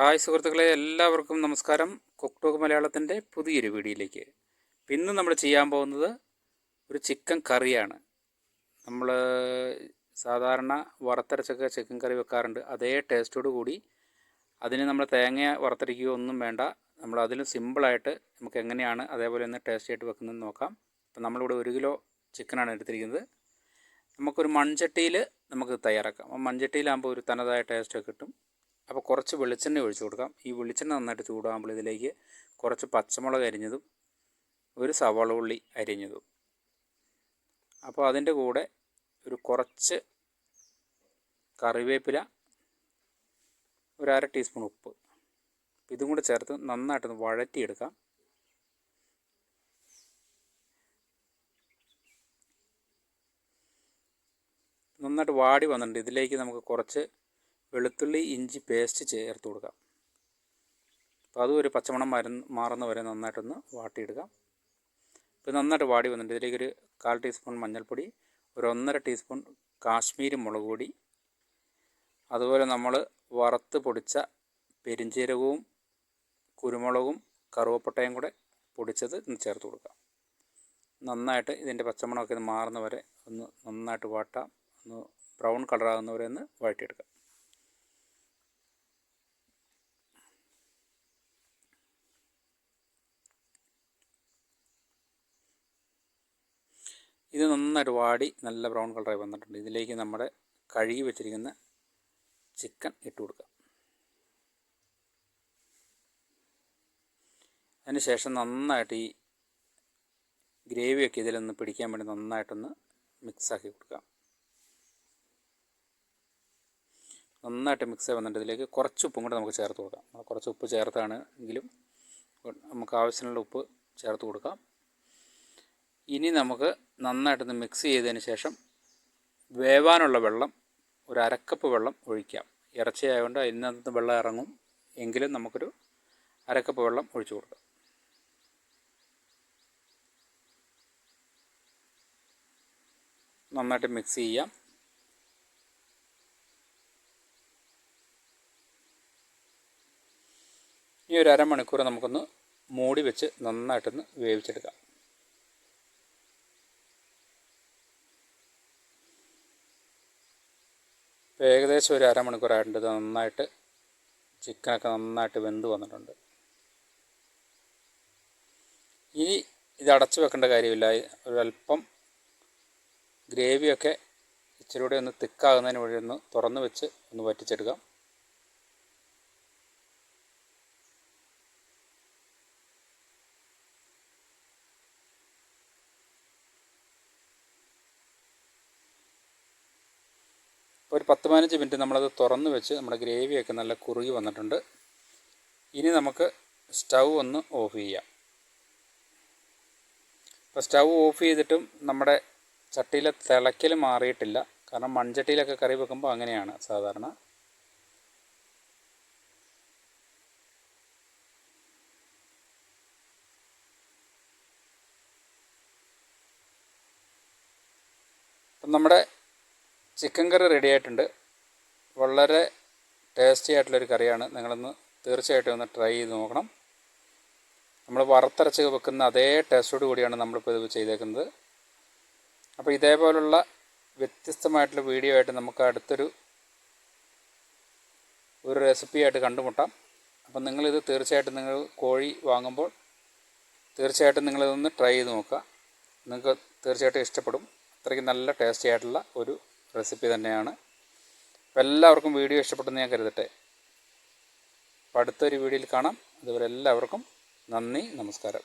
Hi സുഹൃത്തുക്കളെ എല്ലാവർക്കും നമസ്കാരം. കുക്ക് ടോക്ക് മലയാളത്തിന്റെ പുതിയൊരു വീഡിയോയിലേക്ക്. ഇന്ന് നമ്മൾ ചെയ്യാൻ പോകുന്നത് ഒരു ചിക്കൻ കറിയാണ്. നമ്മൾ സാധാരണ വറുത്തരച്ചൊക്കെ ചിക്കൻ കറി വെക്കാറുണ്ട്. അതേ ടേസ്റ്റോട് കൂടി അതിന് നമ്മൾ തേങ്ങ വറുത്തരയ്ക്കുകയോ ഒന്നും വേണ്ട. നമ്മൾ അതിലും സിമ്പിളായിട്ട് നമുക്ക് എങ്ങനെയാണ് അതേപോലെ ഒന്ന് ടേസ്റ്റ് ആയിട്ട് വെക്കുന്നതെന്ന് നോക്കാം. അപ്പം നമ്മളിവിടെ ഒരു കിലോ ചിക്കനാണ് എടുത്തിരിക്കുന്നത്. നമുക്കൊരു മൺചട്ടിയിൽ നമുക്ക് തയ്യാറാക്കാം. മൺചട്ടിയിലാകുമ്പോൾ ഒരു തനതായ ടേസ്റ്റൊക്കെ കിട്ടും. അപ്പോൾ കുറച്ച് വെളിച്ചെണ്ണ ഒഴിച്ചു കൊടുക്കാം. ഈ വെളിച്ചെണ്ണ നന്നായിട്ട് ചൂടാകുമ്പോൾ ഇതിലേക്ക് കുറച്ച് പച്ചമുളക് അരിഞ്ഞതും ഒരു സവാള ഉള്ളി അരിഞ്ഞതും. അപ്പോൾ അതിന്റെ കൂടെ ഒരു കുറച്ച് കറിവേപ്പില ഒരു അര ടീസ്പൂൺ ഉപ്പ്. ഇതും കൂടെ ചേർത്ത് നന്നായിട്ടൊന്ന് വഴറ്റിയെടുക്കാം. നന്നായിട്ട് വാടി വന്നിട്ടുണ്ട്. ഇതിലേക്ക് നമുക്ക് കുറച്ച് വെളുത്തുള്ളി ഇഞ്ചി പേസ്റ്റ് ചേർത്ത് കൊടുക്കാം. അപ്പോൾ അതും ഒരു പച്ചമണം മരുന്ന് മാറുന്ന വരെ നന്നായിട്ടൊന്ന് വാട്ടിയെടുക്കാം ഇപ്പോൾ നന്നായിട്ട് വാടി ഇതിലേക്ക് ഒരു കാൽ ടീസ്പൂൺ മഞ്ഞൾപ്പൊടി ഒരു ഒന്നര ടീസ്പൂൺ കാശ്മീരി മുളക് പൊടി അതുപോലെ നമ്മൾ വറുത്ത് പൊടിച്ച പെരിഞ്ചീരകവും കുരുമുളകും കറുവപ്പട്ടയും കൂടെ പൊടിച്ചത് ചേർത്ത് കൊടുക്കാം. നന്നായിട്ട് ഇതിന്റെ പച്ചമണമൊക്കെ മാറുന്ന വരെ ഒന്ന് നന്നായിട്ട് വാട്ടാം. ഒന്ന് ബ്രൗൺ കളറാകുന്നവരെ ഒന്ന് വഴറ്റിയെടുക്കാം. ഇത് നന്നായിട്ട് വാടി നല്ല ബ്രൗൺ കളറായി വന്നിട്ടുണ്ട്. ഇതിലേക്ക് നമ്മുടെ കഴുകി വെച്ചിരിക്കുന്ന ചിക്കൻ ഇട്ട് കൊടുക്കുക അതിന് ശേഷം നന്നായിട്ട് ഈ ഗ്രേവിയൊക്കെ ഇതിലൊന്ന് പിടിക്കാൻ വേണ്ടി നന്നായിട്ടൊന്ന് മിക്സാക്കി കൊടുക്കുക നന്നായിട്ട് മിക്സ് വന്നിട്ട് ഇതിലേക്ക് കുറച്ച് ഉപ്പും കൂടെ നമുക്ക് ചേർത്ത് കൊടുക്കാം. കുറച്ച് ഉപ്പ് ചേർത്താണ് എങ്കിലും നമുക്ക് ആവശ്യമുള്ള ഉപ്പ് ചേർത്ത് കൊടുക്കാം. ഇനി നമുക്ക് നന്നായിട്ടൊന്ന് മിക്സ് ചെയ്തതിന് ശേഷം വേവാനുള്ള വെള്ളം ഒരു അരക്കപ്പ് വെള്ളം ഒഴിക്കാം. ഇറച്ചിയായതുകൊണ്ട് അതിനകത്ത് വെള്ളം ഇറങ്ങും. എങ്കിലും നമുക്കൊരു അരക്കപ്പ് വെള്ളം ഒഴിച്ചു കൊടുക്കാം. നന്നായിട്ട് മിക്സ് ചെയ്യാം. ഈ ഒരു അരമണിക്കൂർ നമുക്കൊന്ന് മൂടി വെച്ച് നന്നായിട്ടൊന്ന് വേവിച്ചെടുക്കാം. ഏകദേശം ഒരു അരമണിക്കൂറായിട്ടുണ്ട് ഇത് നന്നായിട്ട് ചിക്കനൊക്കെ നന്നായിട്ട് വെന്ത് വന്നിട്ടുണ്ട്. ഇനി ഇത് അടച്ചു വെക്കേണ്ട കാര്യമില്ല. ഒരല്പം ഗ്രേവിയൊക്കെ ഇച്ചിരി കൂടെ ഒന്ന് തിക്കാകുന്നതിന് വഴി ഒന്ന് തുറന്ന് വെച്ച് ഒന്ന് വറ്റിച്ചെടുക്കാം. ഒരു പത്ത് പതിനഞ്ച് മിനിറ്റ് നമ്മളത് തുറന്ന് വെച്ച് നമ്മുടെ ഗ്രേവിയൊക്കെ നല്ല കുറുകി വന്നിട്ടുണ്ട്. ഇനി നമുക്ക് സ്റ്റൗ ഒന്ന് ഓഫ് ചെയ്യാം. അപ്പോൾ സ്റ്റൗ ഓഫ് ചെയ്തിട്ടും നമ്മുടെ ചട്ടിയിലെ തിളയ്ക്കൽ മാറിയിട്ടില്ല. കാരണം മൺചട്ടിയിലൊക്കെ കറി വെക്കുമ്പോൾ അങ്ങനെയാണ് സാധാരണ. നമ്മുടെ ചിക്കൻ കറി റെഡി ആയിട്ടുണ്ട്. വളരെ ടേസ്റ്റി ആയിട്ടുള്ളൊരു കറിയാണ്. നിങ്ങളൊന്ന് തീർച്ചയായിട്ടും ഒന്ന് ട്രൈ ചെയ്ത് നോക്കണം. നമ്മൾ വറുത്തരച്ച് വെക്കുന്ന അതേ ടേസ്റ്റോട് കൂടിയാണ് നമ്മളിപ്പോൾ ഇത് ചെയ്തേക്കുന്നത്. അപ്പോൾ ഇതേപോലുള്ള വ്യത്യസ്തമായിട്ടുള്ള വീഡിയോ ആയിട്ട് നമുക്ക് അടുത്തൊരു ഒരു റെസിപ്പി ആയിട്ട് കണ്ടുമുട്ടാം. അപ്പം നിങ്ങളിത് തീർച്ചയായിട്ടും നിങ്ങൾ കോഴി വാങ്ങുമ്പോൾ തീർച്ചയായിട്ടും നിങ്ങളിതൊന്ന് ട്രൈ ചെയ്ത് നോക്കുക. നിങ്ങൾക്ക് തീർച്ചയായിട്ടും ഇഷ്ടപ്പെടും. അത്രയ്ക്ക് നല്ല ടേസ്റ്റി ആയിട്ടുള്ള ഒരു റെസിപ്പി തന്നെയാണ്. അപ്പോൾ എല്ലാവർക്കും വീഡിയോ ഇഷ്ടപ്പെട്ടെന്ന് ഞാൻ കരുതട്ടെ. അപ്പോൾ അടുത്തൊരു വീഡിയോയിൽ കാണാം. അതുവരെ എല്ലാവർക്കും നന്ദി നമസ്കാരം.